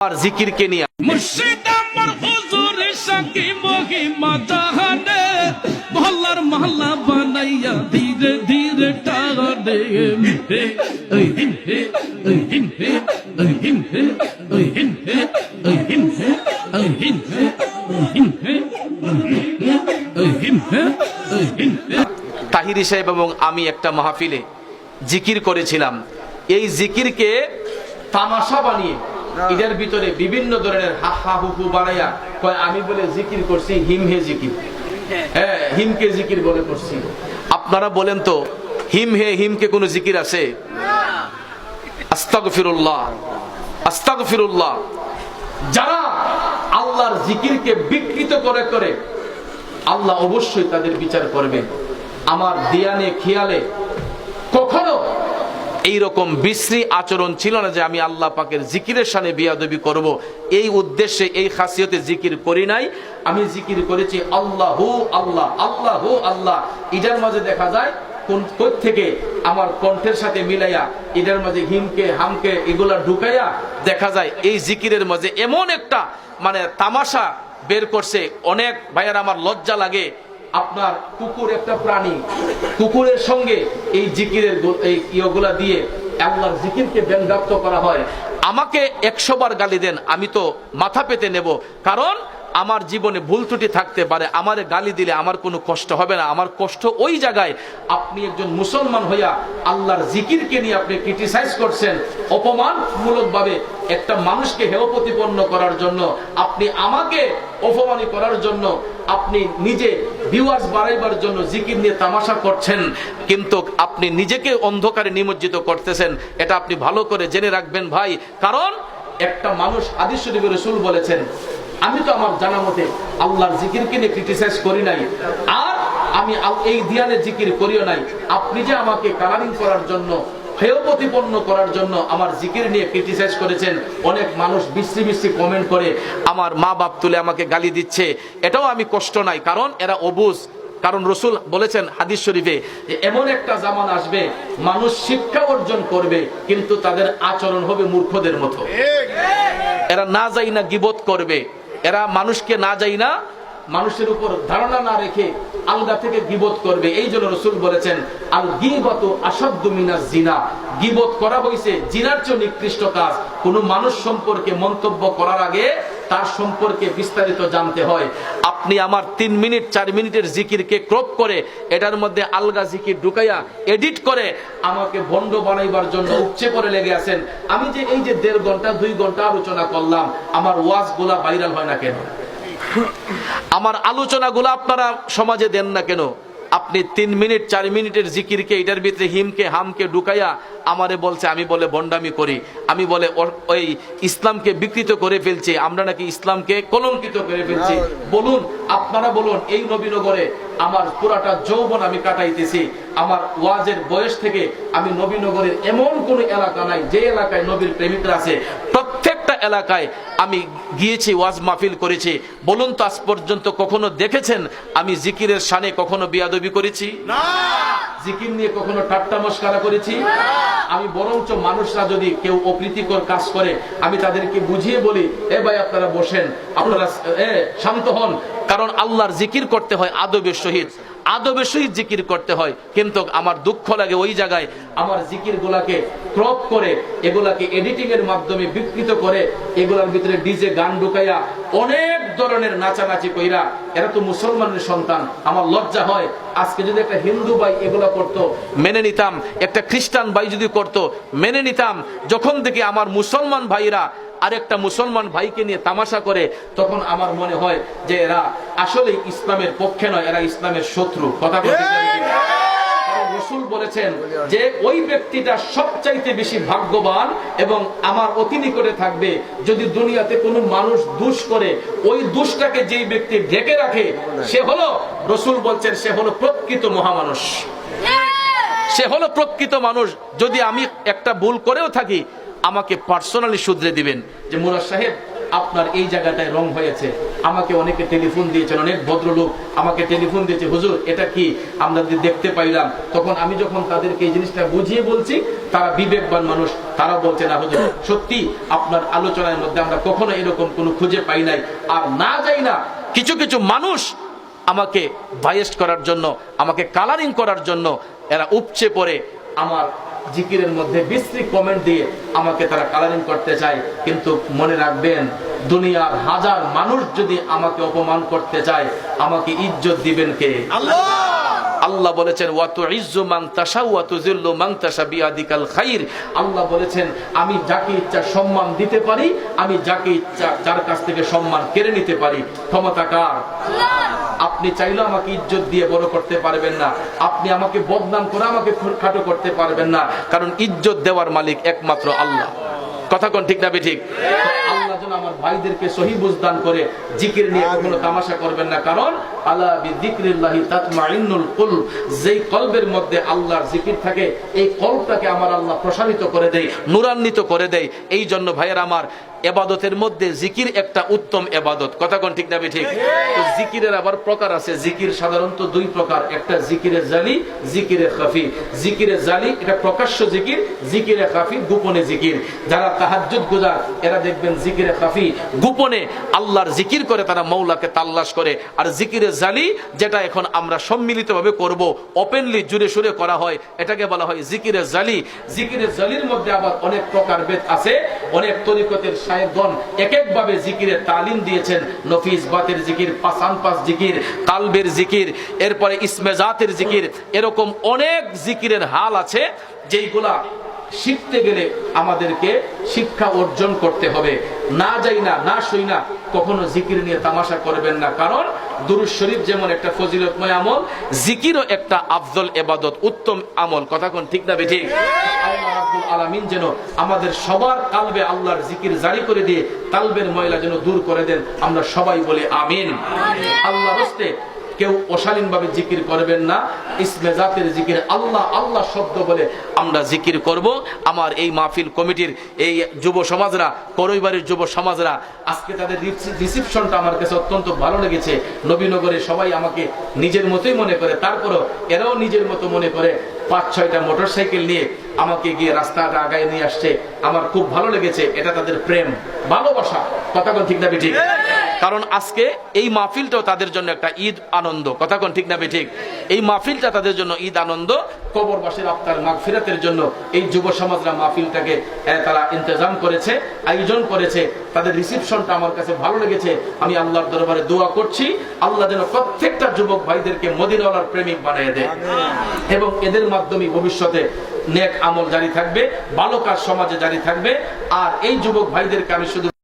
আর জিকিরকে নিয়ে মুর্শিদ আমার হুজুর সাকি মহিমা জাহানে মহল্লার মহল্লা বানাইয়া ধীরে ধীরে টানে হে ওই হিন হে ওই হিন হে ওই হিন হে ওই হিন হে ওই হিন হে ওই হিন হে ওই হিন হে ওই হিন হে ওই হিন হে তাহিরি সাহেব এবং আমি একটা মাহফিলে জিকির করেছিলাম। এই জিকিরকে তামাশা বানিয়ে এটার ভিতরে বিভিন্ন ধরনের হা হা হুহু বানাইয়া কয় আমি বলে জিকির করছি হিম হে জিকির। হ্যাঁ। হিমকে জিকির বলে করছি। আপনারা বলেন তো হিম হে হিমকে কোনো জিকির আছে? আস্তাগফিরুল্লাহ আস্তাগফিরুল্লাহ। যারা আল্লাহর জিকিরকে বিকৃত করে করে আল্লাহ অবশ্যই তাদের বিচার করবে। আমার দিয়ানে খেয়ালে কখনো এই রকম বিশ্রী আচরণ ছিল না যে আমি আল্লাহ পাকের জিকিরের সানে বিয়াদবি করব। এই উদ্দেশ্যে, এই খাসিয়তে জিকির করি নাই। আমি জিকির করেছি, আল্লাহ আল্লাহ আল্লাহ আল্লাহ। ইটার মাঝে দেখা যায়, কোন থেকে আমার কণ্ঠের সাথে মিলাইয়া এটার মাঝে হিমকে, হামকে এগুলা ঢুকাইয়া দেখা যায়, এই জিকিরের মাঝে এমন একটা মানে তামাশা বের করছে। অনেক ভাইয়ার আমার লজ্জা লাগে আপনার কুকুর একটা প্রাণী। কুকুরের সঙ্গে এই জিকিরের এই ইয়েগুলা দিয়ে আল্লাহর জিকিরকে ব্যঙ্গাত্ম করা হয়। আমাকে একশো বার গালি দেন, আমি তো মাথা পেতে নেব। কারণ আমার জীবনে ভুল ত্রুটি থাকতে পারে, আমারে গালি দিলে আমার কোনো কষ্ট হবে না। আমার কষ্ট ওই জায়গায় আপনি একজন মুসলমান হইয়া আল্লাহর জিকিরকে নিয়ে আপনি ক্রিটিসাইজ করছেন, অপমানমূলকভাবে একটা মানুষকে হেয় প্রতিপন্ন করার জন্য, আপনি আমাকে অপমানি করার জন্য, আপনি নিজে ভিউয়ার্স বাড়াইবার জন্য জিকির নিয়ে তামাশা করছেন, কিন্তু আপনি নিজেকে অন্ধকারে নিমজ্জিত করতেছেন, এটা আপনি ভালো করে জেনে রাখবেন ভাই। কারণ একটা মানুষ আদিস শরীফের রসুল বলেছেন, আমি তো আমার জানা মতে আল্লাহর জিকিরকে নিয়ে ক্রিটিসাইজ করি নাই, আর আমি এই দিয়ানের জিকির করিও নাই। আপনি যে আমাকে কালারিং করার জন্য হেয় প্রতিপন্ন করার জন্য আমার জিকির নিয়ে ক্রিটিসাইজ করেছেন। অনেক মানুষ বিশ্রী বিশ্রী কমেন্ট করে আমার মা বাপ তুলে আমাকে গালি দিচ্ছে। এটাও আমি কষ্ট নাই কারণ এরা অবুজ। কারণ রসুল বলেছেন হাদিস শরীফে যে এমন একটা জামান আসবে মানুষ শিক্ষা অর্জন করবে কিন্তু তাদের আচরণ হবে মূর্খদের মতো। এরা না যাই না গিবত করবে। এরা মানুষকে না যাই না মানুষের উপর ধারণা না রেখে আলগা থেকে গিবত করবে। এই জন্য রসুল বলেছেন আল গিবত মিনাজ জিনা। গিবত করা হয়েছে জিনার চেয়ে নিকৃষ্ট কাজ। কোনো মানুষ সম্পর্কে মন্তব্য করার আগে তার সম্পর্কে বিস্তারিত জানতে হয়। আপনি আমার তিন মিনিট, চার মিনিটের জিকিরকে ক্রপ করে এটার মধ্যে আলগা জিকির ঢুকাইয়া এডিট করে আমাকে বন্ড বানাইবার জন্য উপচে করে লেগে আছেন। আমি যে এই যে দেড় ঘণ্টা, দুই ঘণ্টা আলোচনা করলাম, আমার ওয়াজগুলা ভাইরাল হয় না কেন? আমার আলোচনাগুলো আপনারা সমাজে দেন না কেন? আপনি তিন মিনিট, চার মিনিটের জিকিরকে, এটার ভিতরে হিমকে, হামকে ঢুকাইয়া আমারে বলছে, আমি বলে বন্ডামি করি। আমি বলে ওই ইসলামকে বিকৃত করে ফেলছি। আমরা নাকি ইসলামকে কলঙ্কিত করে ফেলছি। বলুন, আপনারা বলুন, এই নবীনগরে আমার পুরাটা যৌবন আমি কাটাইতেছি। আমার ওয়াজের বয়স থেকে আমি নবীনগরের এমন কোন এলাকা নাই, যে এলাকায় নবীর প্রেমিকরা আছে। এলাকায় আমি গিয়েছি ওয়াজ মাহফিল করেছি। বলুন তো আজ পর্যন্ত কখনো দেখেছেন? আমি জিকিরের সানে কখনো বিয়াদবি করেছি? জিকির নিয়ে কখনো ঠাট্টা মস্কারা করেছি আমি বরঞ্চ মানুষরা যদি কেউ অপ্রীতিকর কাজ করে আমি তাদেরকে বুঝিয়ে বলি এ ভাই আপনারা বসেন আপনারা শান্ত হন। কারণ আল্লাহর জিকির করতে হয় আদবের সহিত। আদবের সহিত জিকির করতে হয়। কিন্তু আমার দুঃখ লাগে ওই জায়গায় আমার জিকির গুলাকে ক্রপ করে, এগুলাকে এডিটিং এর মাধ্যমে বিকৃত করে, এগুলার ভিতরে ডিজে গান ঢুকাইয়া অনেক ধরনের নাচানাচি কইরা, এরা তো মুসলমানের সন্তান, আমার লজ্জা হয়। আজকে যদি একটা হিন্দু ভাই এগুলা করতো, মেনে নিতাম। একটা খ্রিস্টান ভাই যদি করতো, মেনে নিতাম। যখন থেকে আমার মুসলমান ভাইরা আরেকটা মুসলমান ভাইকে নিয়ে তামাশা করে তখন আমার মনে হয় যে এরা আসলে ইসলামের পক্ষে নয় এরা ইসলামের শত্রু। কথা বলতে কারণ রসুল বলেছেন যে ওই ব্যক্তিটা সবচাইতে বেশি ভাগ্যবান এবং আমার অতি নিকটে থাকবে। যদি দুনিয়াতে কোনো মানুষ দুষ করে ওই দুষটাকে যেই ব্যক্তি ঢেকে রাখে সে হলো রসুল বলছেন সে হলো প্রকৃত মহামানুষ। সে হলো প্রকৃত মানুষ। যদি আমি একটা ভুল করেও থাকি আমাকে পার্সোনালি শুধরে দিবেন যে, মুরাদ সাহেব, আপনার এই জায়গাটায় রং হয়েছে। আমাকে অনেকে টেলিফোন দিয়েছেন, অনেক ভদ্রলোক আমাকে টেলিফোন দিয়েছে, হুজুর, এটা কি? আমরা দেখতে পাইলাম। তখন আমি যখন তাদেরকে এই জিনিসটা বুঝিয়ে বলছি, তারা বিবেকবান মানুষ। তারা বলছে, না, হুজুর, সত্যি আপনার আলোচনার মধ্যে আমরা কখনো এরকম কোনো খুঁজে পাই নাই। আর না যাই না, কিছু কিছু মানুষ আমাকে ভাইয়েস্ট করার জন্য, আমাকে কালারিং করার জন্য, এরা উপচে পড়ে আমার জিকিরের মধ্যে বিশ্রী কমেন্ট দিয়ে আমাকে তারা কালারিং করতে চায়। কিন্তু মনে রাখবেন, দুনিয়ার হাজার মানুষ যদি আমাকে অপমান করতে চায়, আমাকে ইজ্জত দিবেন কে? আল্লাহ! বলেছেন ওয়াতু ইজ্জু তাশা ওয়াতু জিল্লু তাশা বিয়াদিকাল খাইর। আল্লাহ বলেছেন, আমি যাকে ইচ্ছা সম্মান দিতে পারি, আমি যাকে ইচ্ছা, যার কাছ থেকে সম্মান কেড়ে নিতে পারি। ক্ষমতা কার? আপনি চাইলেও আমাকে ইজ্জত দিয়ে বড় করতে পারবেন না। আপনি আমাকে বদনাম করে আমাকে খাটো করতে পারবেন না। কারণ ইজ্জত দেওয়ার মালিক একমাত্র আল্লাহ। কথা কোন ঠিক না ঠিক আল্লাহ যেন ভাইদেরকে সহি বুঝদান করে জিকির নিয়ে কখনো তামাশা করবেন না। কারণ আল্লাহ বিযিকরিল্লাহি তাতমাইন্নুল কুলব। যেই কলবের মধ্যে আল্লাহর জিকির থাকে এই কলবটাকে আমার আল্লাহ প্রসারিত করে দেয় নুরান্বিত করে দেয়। এই জন্য ভাইয়ের আমার এবাদতের মধ্যে জিকির একটা উত্তম এবাদত। কথা কোন ঠিক না ঠিক? তো জিকিরের আবার প্রকার আছে। জিকির সাধারণত দুই প্রকার। একটা জিকিরে জালি, জিকিরে খাফি। জিকিরে জালি, এটা প্রকাশ্য জিকির, জিকিরে খাফি, গোপনে জিকির। যারা তাহাজ্জুদ গুজার, এরা দেখবেন জিকিরে খাফি গোপনে আল্লাহর জিকির করে, তারা মৌলাকে তাল্লাশ করে। আর জিকিরে জালি, যেটা এখন আমরা সম্মিলিতভাবে করব ওপেনলি জুড়ে সুরে করা হয়, এটাকে বলা হয় জিকিরে জালি। জিকিরে জালির মধ্যে আবার অনেক প্রকার ভেদ আছে। অনেক তরিকতের শায়েকগণ এক একভাবে জিকিরের তালিম দিয়েছেন। নফিস, বাতের জিকির, পাসান পাস জিকির, কালবের জিকির, এরপরে ইসমেজাতের জিকির, এরকম অনেক জিকিরের হাল আছে, যেইগুলা শিখতে গেলে আমাদেরকে শিক্ষা অর্জন করতে হবে। না যাই না না সই না কখনো জিকির নিয়ে তামাশা করবেন না। কারণ দুরুজ শরীফ যেমন একটা ফজিলতময় আমল জিকিরও একটা আফজল এবাদত উত্তম আমল। কথা কোন ঠিক না বেঠিক আলামিন যেন আমাদের সবার কালবে আল্লাহর জিকির জারি করে দিয়ে কালবের ময়লা যেন দূর করে দেন। আমরা সবাই বলি আমিন। আল্লাহ হস্তে কেউ অশালীন ভাবে জিকির করবেন না। ইসমে জাতের জিকির আল্লাহ আল্লাহ শব্দ বলে আমরা জিকির করব। আমার এই মাহফিল কমিটির এই যুব সমাজরা করইবাড়ির যুব সমাজরা, আজকে তাদের রিসিপশনটা আমার কাছে অত্যন্ত ভালো লেগেছে। নবীনগরে সবাই আমাকে নিজের মতোই মনে করে। তারপরও এরাও নিজের মতো মনে করে পাঁচ, ছয়টা মোটর সাইকেল নিয়ে আমাকে গিয়ে রাস্তাটা আগায় নিয়ে আসছে। আমার খুব ভালো লেগেছে। এটা তাদের প্রেম, ভালোবাসা। কথা ঠিক না ঠিক। কারণ আজকে এই মাহফিলটাও তাদের জন্য একটা ঈদ আনন্দ। কথা কোন ঠিক না ঠিক? এই মাহফিলটা তাদের জন্য ঈদ আনন্দ। কবরবাসীর আফতার মাগফিরাতের জন্য এই যুব সমাজরা মাহফিলটাকে তারা ইন্তজাম করেছে আয়োজন করেছে। তাদের রিসিপশনটা আমার কাছে ভালো লেগেছে। আমি আল্লাহর দরবারে দোয়া করছি। আল্লাহ যেন প্রত্যেকটা যুবক ভাইদেরকে মদিনাওয়ালার প্রেমিক বানিয়ে দেয়। এবং এদের মাধ্যমে ভবিষ্যতে নেক আমল জারি থাকবে ভালো কাজ সমাজে জারি থাকবে। আর এই যুবক ভাইদেরকে আমি শুধু